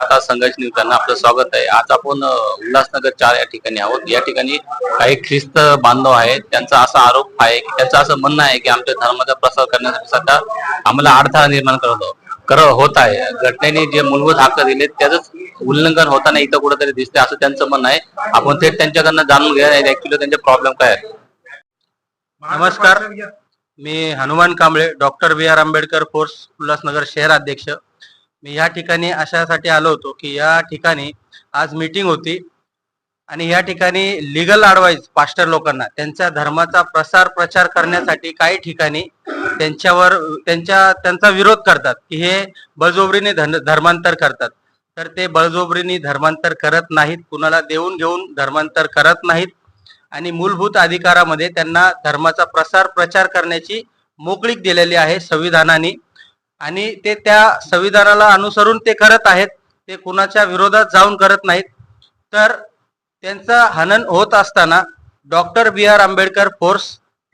आता संघर्ष निमित्तानं आपलं स्वागत आहे. आज आपण उल्हासनगर चार या ठिकाणी आहोत. या ठिकाणी काही ख्रिस्त बांधव आहेत. त्यांचा असा आरोप आहे की त्यांचं असं म्हणणं आहे की आमच्या धर्माचा प्रसार करण्यासाठी सध्या आम्हाला अडथळा निर्माण करतो कर होत आहे. घटनेने जे मूलभूत हक्क दिले त्याच उल्लंघन होताना इथं कुठेतरी दिसते असं त्यांचं म्हणणं आहे. आपण थेट त्यांच्याकडनं जाणून घ्या ऍक्च्युली त्यांचे प्रॉब्लेम काय आहे नमस्कार. मी Hanuman Kamble doctor B R Ambedkar force Ulhasnagar शहराध्यक्ष मी या ठिकाणी अशासाठी आलो होतो की या ठिकाणी आज मीटिंग होती. आणि या ठिकाणी लिगल अडवाईस पास्टर लोकांना त्यांच्या धर्माचा प्रसार प्रचार करण्यासाठी काही ठिकाणी त्यांच्यावर त्यांच्या त्यांचा विरोध करतात की हे बळजोबरीने धन धर्मांतर करतात. तर ते बळजोबरीने धर्मांतर करत नाहीत कुणाला देऊन घेऊन धर्मांतर करत नाहीत. आणि मूलभूत अधिकारामध्ये त्यांना धर्माचा प्रसार प्रचार करण्याची मोकळीक दिलेली आहे संविधानाने. आणि ते त्या संविधानाला अनुसरून ते करत आहेत ते कुणाच्या विरोधात जाऊन करत नाहीत. तर त्यांचं हनन होत असताना doctor B R Ambedkar force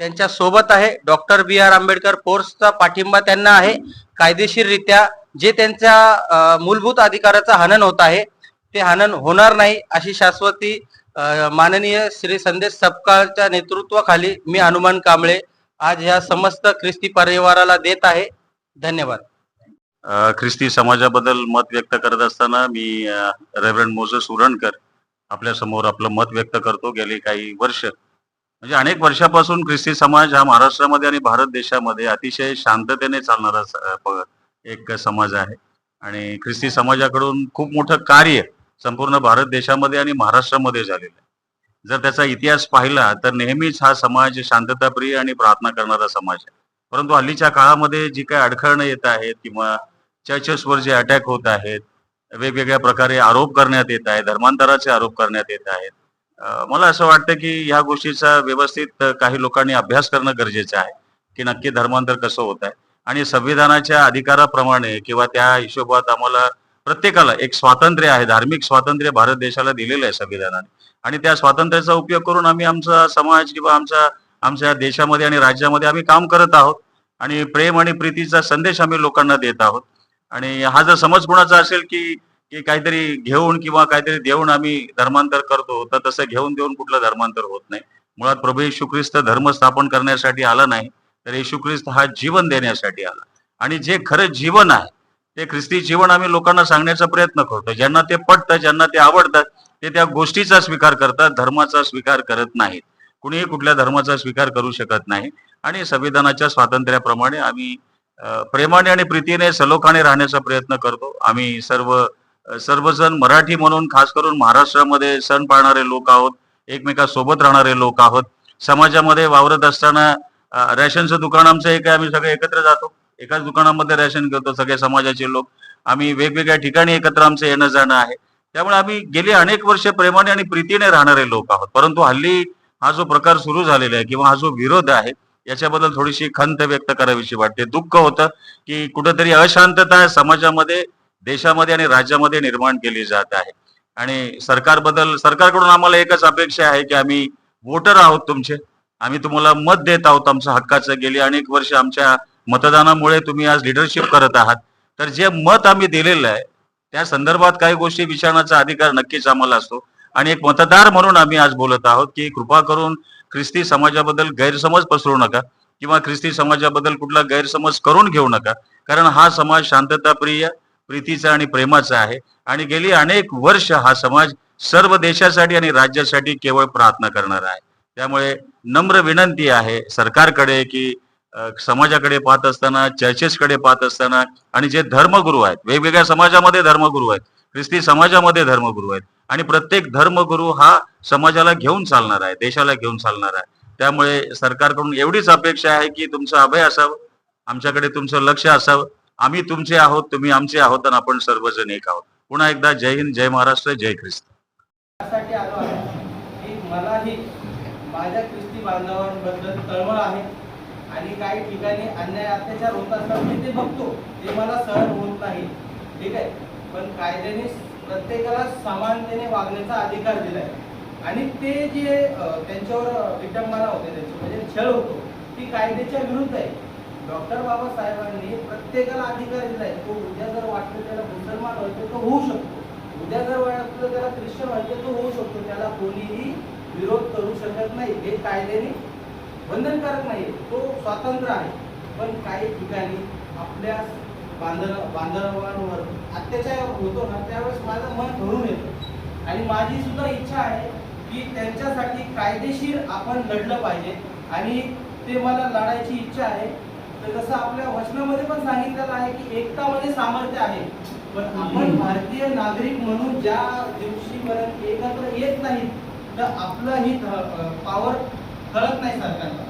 त्यांच्यासोबत आहे. डॉक्टर बी आर आंबेडकर फोर्सचा पाठिंबा त्यांना आहे. कायदेशीररित्या जे त्यांच्या मूलभूत अधिकाराचं हनन होत आहे ते हनन होणार नाही अशी शाश्वती माननीय श्री संदेश सपकाळच्या नेतृत्वाखाली मी हनुमान कांबळे आज ह्या समस्त ख्रिस्ती परिवाराला देत आहे. धन्यवाद. ख्रिस्ती समाजाबद्दल मत व्यक्त करत असताना मी रेव्हरंड मोझस उरणकर आपल्यासमोर आपलं मत व्यक्त करतो गेली काही वर्ष. म्हणजे अनेक वर्षापासून ख्रिस्ती समाज हा महाराष्ट्रामध्ये आणि भारत देशामध्ये अतिशय शांततेने चालणारा एक समाज आहे. आणि ख्रिस्ती समाजाकडून खूप मोठं कार्य संपूर्ण भारत देशामध्ये आणि महाराष्ट्रामध्ये झालेलं आहे. जर त्याचा इतिहास पाहिला तर नेहमीच हा समाज शांतताप्रिय आणि प्रार्थना करणारा समाज आहे. परंतु हल्लीच्या काळामध्ये जी काही अडखळणं येत आहेत किंवा चर्चेसवर जे अटॅक होत आहेत वेगवेगळ्या प्रकारे आरोप करण्यात येत आहे धर्मांतराचे आरोप करण्यात येत आहेत. मला असं वाटतं की ह्या गोष्टीचा व्यवस्थित काही लोकांनी अभ्यास करणं गरजेचं आहे की नक्की धर्मांतर कसं होत आहे. आणि संविधानाच्या अधिकाराप्रमाणे किंवा त्या हिशोबात आम्हाला प्रत्येकाला एक स्वातंत्र्य आहे धार्मिक स्वातंत्र्य भारत देशाला दिलेलं आहे संविधानाने. आणि त्या स्वातंत्र्याचा उपयोग करून आम्ही आमचा समाज किंवा आमचा आमच्या देशामध्ये आणि राज्यामध्ये आम्ही काम करत आहोत आणि प्रेम आणि प्रीतीचा संदेश आम्ही लोकांना देत आहोत. आणि हा जर समज कोणाचा असेल की की काहीतरी घेऊन किंवा काहीतरी देऊन आम्ही धर्मांतर करतो तर तसं घेऊन देऊन कुठलं धर्मांतर होत नाही. मुळात प्रभू येशू ख्रिस्त धर्म स्थापन करण्यासाठी आला नाही तर येशू ख्रिस्त हा जीवन देण्यासाठी आला. आणि जे खरं जीवन आहे ते ख्रिस्ती जीवन आम्ही लोकांना सांगण्याचा प्रयत्न करतो. ज्यांना ते पटतं ज्यांना ते आवडतं ते त्या गोष्टीचा स्वीकार करतात धर्माचा स्वीकार करत नाहीत. कुणीही कुठल्या धर्माचा स्वीकार करू शकत नाही. आणि संविधानाच्या स्वातंत्र्याप्रमाणे आम्ही प्रेमाने आणि प्रीतीने सलोखाने राहण्याचा प्रयत्न करतो. आम्ही सर्व सर्वजण मराठी म्हणून खास करून महाराष्ट्रामध्ये सण पाळणारे लोक आहोत एकमेकासोबत राहणारे लोक आहोत. समाजामध्ये वावरत असताना रेशनचं रॅशनचं दुकान आमचं एक आम्ही सगळे एकत्र जातो. एकाच दुकानामध्ये रॅशन घेतो सगळे समाजाचे लोक. आम्ही वेगवेगळ्या ठिकाणी एकत्र आमचं येणं जाणं आहे. त्यामुळे आम्ही गेली अनेक वर्ष प्रेमाने आणि प्रीतीने राहणारे लोक आहोत. परंतु हल्ली हा जो प्रकार सुरू झालेला आहे किंवा हा जो विरोध आहे याच्याबद्दल थोडीशी खंत व्यक्त करावीशी वाटते. दुःख होतं की कुठंतरी अशांतता समाजामध्ये देशामध्ये आणि राज्यामध्ये निर्माण केली जात आहे. आणि सरकारबद्दल सरकारकडून आम्हाला एकच अपेक्षा आहे की आम्ही वोटर आहोत तुमचे. आम्ही तुम्हाला मत देत आहोत आमच्या हक्काचं. गेली अनेक वर्ष आमच्या मतदानामुळे तुम्ही आज लिडरशिप करत आहात. तर जे मत आम्ही दिलेलं आहे त्या संदर्भात काही गोष्टी विचारण्याचा अधिकार नक्कीच आम्हाला असतो. आणि एक मतदार म्हणून आम्ही आज बोलत आहोत की कृपा करून ख्रिस्ती समाजाबद्दल गैरसमज पसरू नका किंवा ख्रिस्ती समाजाबद्दल कुठला गैरसमज करून घेऊ नका. कारण हा समाज शांतताप्रिय प्रीतीचा आणि प्रेमाचा आहे. आणि गेली अनेक वर्ष हा समाज सर्व देशासाठी आणि राज्यासाठी केवळ प्रार्थना करणार आहे. त्यामुळे नम्र विनंती आहे सरकारकडे की समाजाकडे पाहत असताना चर्चेसकडे पाहत असताना आणि जे धर्मगुरू आहेत वेगवेगळ्या समाजामध्ये धर्मगुरू आहेत ख्रिस्ती समाजामध्ये धर्मगुरू आहेत आणि प्रत्येक धर्मगुरू हा समाजाला घेऊन चालणार आहे देशाला घेऊन चालणार आहे. त्यामुळे सरकारकडून एवढीच अपेक्षा आहे की तुमचं अभय असावं आमच्याकडे तुमचं लक्ष असावं. आम्ही तुमचे आहोत तुम्ही आमचे आहोत आणि आपण सर्वजण एक आहोत. पुन्हा एकदा जय हिंद जय महाराष्ट्र जय ख्रिस्त. मलाही माझ्या ख्रिस्ती बांधवांबद्दल तळमळ आहे आणि काही ठिकाणी अन्याय अत्याचार होत असतात ते बघतो. ते मला सहन होत नाही. ठीक आहे? पण कायद्याने प्रत्येकाला समानतेने वागण्याचा अधिकार दिलाय. आणि ते जे त्यांच्यावर विटंबना होते त्यांची म्हणजे छळ होतो ती कायद्याच्या विरुद्ध आहे. डॉक्टर बाबासाहेबांनी प्रत्येकाला अधिकार दिलाय तो उद्या जर वाटलं त्याला मुसलमान व्हायचं तो होऊ शकतो. उद्या जर वाटलं त्याला ख्रिश्चन व्हायचं तो होऊ शकतो. त्याला कोणीही विरोध करू शकत नाही. हे कायद्याने बंधनकारक नाही तो स्वातंत्र्य आहे. पण काही ठिकाणी आपल्या बांधव बांधवांवर अत्याचार होतो ना त्यावेळेस माझं मन भरून येतं. आणि माझी सुद्धा इच्छा आहे की त्यांच्यासाठी कायदेशीर आपण लढलं पाहिजे. आणि ते मला लढायची इच्छा आहे. तर जसं आपल्या वचनामध्ये पण सांगितलेलं आहे की एकतामध्ये सामर्थ्य आहे. पण आपण भारतीय नागरिक म्हणून ज्या दिवशीपर्यंत एकत्र येत नाहीत तर आपलं ही पॉवर कळत नाही सरकारला.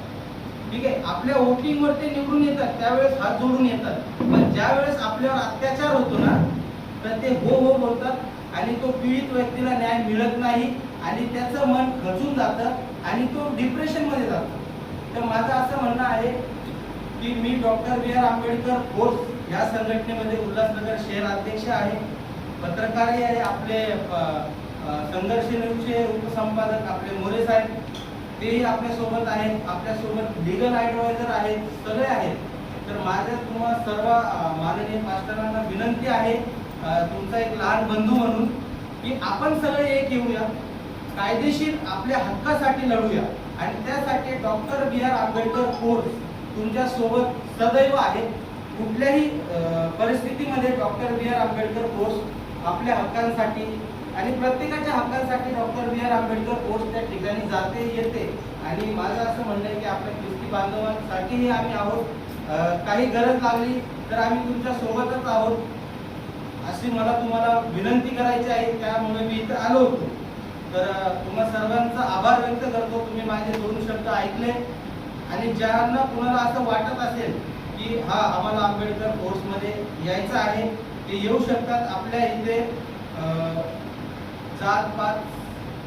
ठीक आहे? आपल्या वोटिंग वर ते निवडून येतात त्यावेळेस हात जोडून येतात. ज्यावेळेस आपल्यावर अत्याचार होतो ना तर ते हो हो बोलतात आणि तो पीडित व्यक्तीला न्याय मिळत नाही आणि त्याचं मन खचून जातं आणि तो डिप्रेशनमध्ये जातो. तर माझं असं म्हणणं आहे की मी doctor B R Ambedkar force या संघटनेमध्ये उल्हासनगर शहर अध्यक्ष आहे. पत्रकारही आहे आपले संघर्ष न्यूजचे उपसंपादक आपले मोरे साहेब तेही आपल्यासोबत आहेत. आपल्यासोबत लिगल ॲडवायझर आहेत सगळे आहेत. तर माझ्या तुम्हाला सर्व माननीय मास्टरांना विनंती आहे तुमचा एक लहान बंधू म्हणून की आपण सगळे एक येऊया कायदेशीर आपल्या हक्कासाठी लढूया. आणि त्यासाठी doctor B R Ambedkar course तुमच्यासोबत सदैव आहे. कुठल्याही परिस्थितीमध्ये doctor B R Ambedkar course आपल्या हक्कांसाठी आणि प्रत्येकाच्या हक्कांसाठी doctor B R Ambedkar course त्या ठिकाणी जाते येते. आणि माझं असं म्हणणं आहे की आपल्या ख्रिस्ती बांधवांसाठीही आम्ही आहोत. काही गरज लागली तर आम्ही तुमच्या सोबतच आहोत. अशी मला तुम्हाला विनंती करायची आहे त्यामुळे मी इथं आलो होतो. तर तुम्हा सर्वांचा आभार व्यक्त करतो. तुम्ही माझे दोन शब्द ऐकले. आणि ज्यांना कुणाला असं वाटत असेल की हा आम्हाला आंबेडकर कोर्समध्ये यायचं आहे ते येऊ शकतात आपल्या इथे. जात पात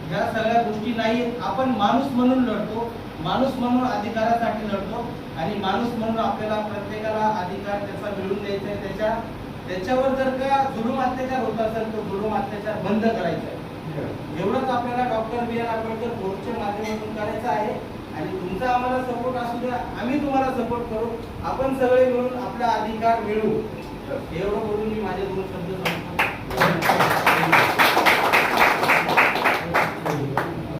ह्या सगळ्या गोष्टी नाही. आपण माणूस म्हणून लढतो. माणूस म्हणून अधिकारासाठी लढतो आणि माणूस म्हणून आपल्याला प्रत्येकाला अधिकार त्याचा मिळवून द्यायचा आहे. त्याच्या त्याच्यावर जर का जुलूम अत्याचार होत असेल तर जुलूम अत्याचार बंद करायचा आहे. एवढंच आपल्याला डॉक्टर बी आर आंबेडकर कोर्सच्या माध्यमातून करायचं आहे. आणि तुमचा आम्हाला सपोर्ट असू द्या आम्ही तुम्हाला सपोर्ट करू. आपण सगळे मिळून आपला अधिकार मिळवू. एवढं बोलून मी माझे दोन शब्द सांगतो